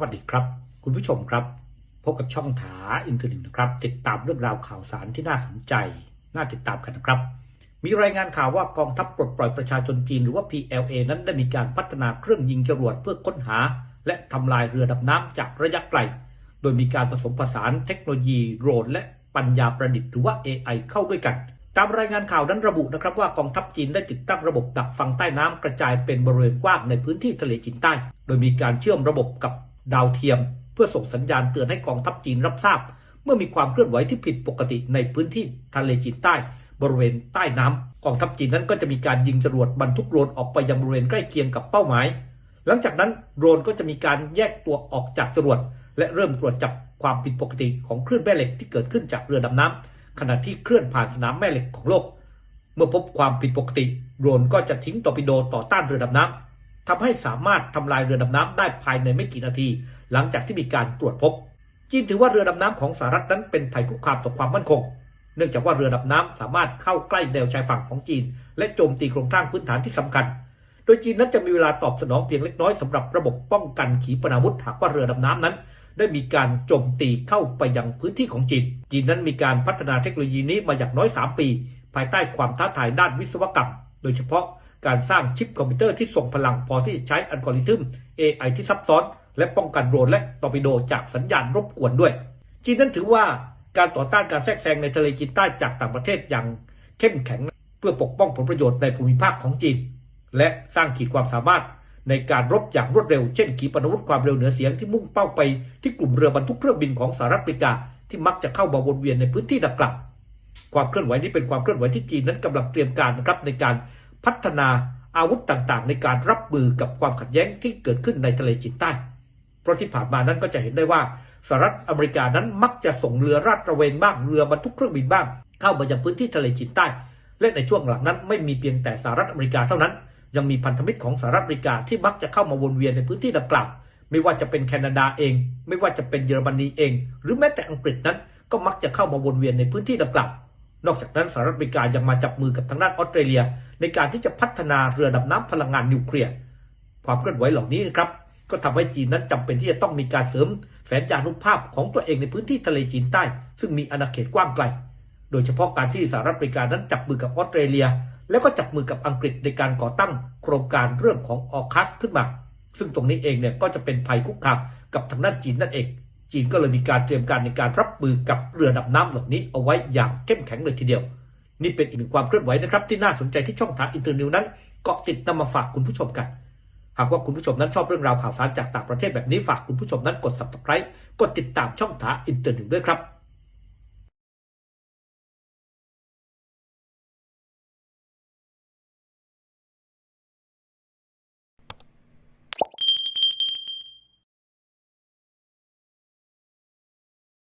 วัสดีครับ คุณผู้ชมครับ พบกับช่องถาอินเทอร์เน็ตนะครับ ติดตามเรื่องราวข่าวสารที่น่าสนใจ น่าติดตามกันนะครับ มีรายงานข่าวว่ากองทัพปลดปล่อยประชาชนจีนหรือว่า PLA นั้นได้มีการพัฒนาเครื่องยิงจรวดเพื่อค้นหา และทำลายเรือดำน้ำจากระยะไกล โดยมีการผสมผสานเทคโนโลยีโดรนและปัญญาประดิษฐ์หรือว่า AI เข้าด้วยกันตามรายงานข่าวนั้นระบุนะครับว่ากองทัพจีนได้ติดตั้งระบบดักฟังใต้น้ำกระจายเป็นบริเวณกว้างในพื้นที่ทะเลจีนใต้ โดยมีการเชื่อมระบบกับ ดาวเทียม เพื่อส่งสัญญาณเตือนให้กองทัพจีนรับทราบ เมื่อมีความเคลื่อนไหวที่ผิดปกติในพื้นที่ทะเลจีนใต้ บริเวณใต้น้ำกองทัพจีนนั้นก็จะมีการยิงจรวดบรรทุกโดรนออกไปยังบริเวณใกล้เคียงกับเป้าหมาย หลังจากนั้นโดรนก็จะมีการแยกตัวออกจากจรวดและเริ่มตรวจจับความผิดปกติของคลื่นแม่เหล็กที่เกิดขึ้นจากเรือดำน้ำขณะที่เคลื่อนผ่านสนามแม่เหล็กของโลก เมื่อพบความผิดปกติ โดรนก็จะทิ้งตอร์ปิโดต่อต้านเรือดำน้ำ ทำให้สามารถทำลายเรือดำน้ำได้ภายในไม่กี่นาที หลังจากที่มีการตรวจพบ จีนถือว่าเรือดำน้ำของสหรัฐนั้นเป็นภัยคุกคามต่อความมั่นคง เนื่องจากว่าเรือดำน้ำสามารถเข้าใกล้แนวชายฝั่งของจีน และโจมตีโครงสร้างพื้นฐานที่สำคัญ โดยจีนนั้นจะมีเวลาตอบสนองเพียงเล็กน้อยสำหรับระบบป้องกันขีปนาวุธหากว่าเรือดำน้ำนั้น ได้มีการโจมตีเข้าไปยังพื้นที่ของจีน จีนนั้นมีการพัฒนาเทคโนโลยีนี้มาอย่างน้อย 3 ปี ภายใต้ความท้าทายด้านวิศวกรรม โดยเฉพาะ การสร้างชิปคอมพิวเตอร์ที่ส่งพลังพอที่จะใช้อัลกอริทึม AI ที่ซับซ้อน และป้องกันโดรนและตอร์ปิโดจากสัญญาณรบกวนด้วย จีนนั้นถือว่าการต่อต้านการแทรกแซงในทะเลจีนใต้จากต่างประเทศอย่างเข้มแข็ง เพื่อปกป้องผลประโยชน์ในภูมิภาคของจีน และสร้างขีดความสามารถในการรบอย่างรวดเร็ว เช่นขีปนาวุธความเร็วเหนือเสียงที่มุ่งเป้าไปที่กลุ่มเรือบรรทุกเครื่องบินของสหรัฐอเมริกาที่มักจะเข้ามาวนเวียนในพื้นที่ดังกล่าวความเคลื่อนไหวนี้เป็นความเคลื่อนไหวที่จีนนั้นกำลังเตรียมการนะครับในการ พัฒนาอาวุธต่างๆ ในการรับมือกับความขัดแย้งที่เกิดขึ้นในทะเลจีนใต้ เพราะที่ผ่านมานั้นก็จะเห็นได้ว่าสหรัฐอเมริกานั้นมักจะส่งเรือราดตระเวนบ้างเรือบรรทุกเครื่องบินบ้าง เข้ามายังพื้นที่ทะเลจีนใต้ และในช่วงหลังนั้นไม่มีเพียงแต่สหรัฐอเมริกาเท่านั้น ยังมีพันธมิตรของสหรัฐอเมริกาที่มักจะเข้ามาวนเวียนในพื้นที่ดังกล่าวไม่ว่าจะเป็นแคนาดาเอง ไม่ว่าจะเป็นเยอรมนีเอง หรือแม้แต่อังกฤษนั้น ก็มักจะเข้ามาวนเวียนในพื้นที่ดังกล่าว นอกจากนั้นสหรัฐอเมริกายังมาจับมือกับทางด้านออสเตรเลีย ในการที่จะพัฒนาเรือดำน้ำพลังงานนิวเคลียร์ความเคลื่อนไหวเหล่านี้นะครับก็ทำให้จีนนั้นจำเป็นที่จะต้องมีการเสริมแผนยานุภาพของตัวเองในพื้นที่ทะเลจีนใต้ ซึ่งมีอาณาเขตกว้างไกล โดยเฉพาะการที่สหรัฐอเมริกานั้นจับมือกับออสเตรเลีย แล้วก็จับมือกับอังกฤษในการก่อตั้งโครงการเรื่องของออคัสขึ้นมา ซึ่งตรงนี้เองเนี่ยก็จะเป็นภัยคุกคามกับทางด้านจีนนั่นเอง จีนก็เลยมีการเตรียมการในการรับมือกับเรือดำน้ำเหล่านี้เอาไว้อย่างเข้มแข็งเลยทีเดียว นี่เป็นอีกหนึ่งความเคลื่อนไหวนะครับ ที่น่าสนใจที่ช่องทางอินเตอร์นิวนั้นเกาะติดนำมาฝากคุณผู้ชมกัน หากว่าคุณผู้ชมนั้นชอบเรื่องราวข่าวสารจากต่างประเทศแบบนี้ฝากคุณผู้ชมนั้นกด subscribe กดติดตามช่องทางอินเตอร์นิวด้วยครับ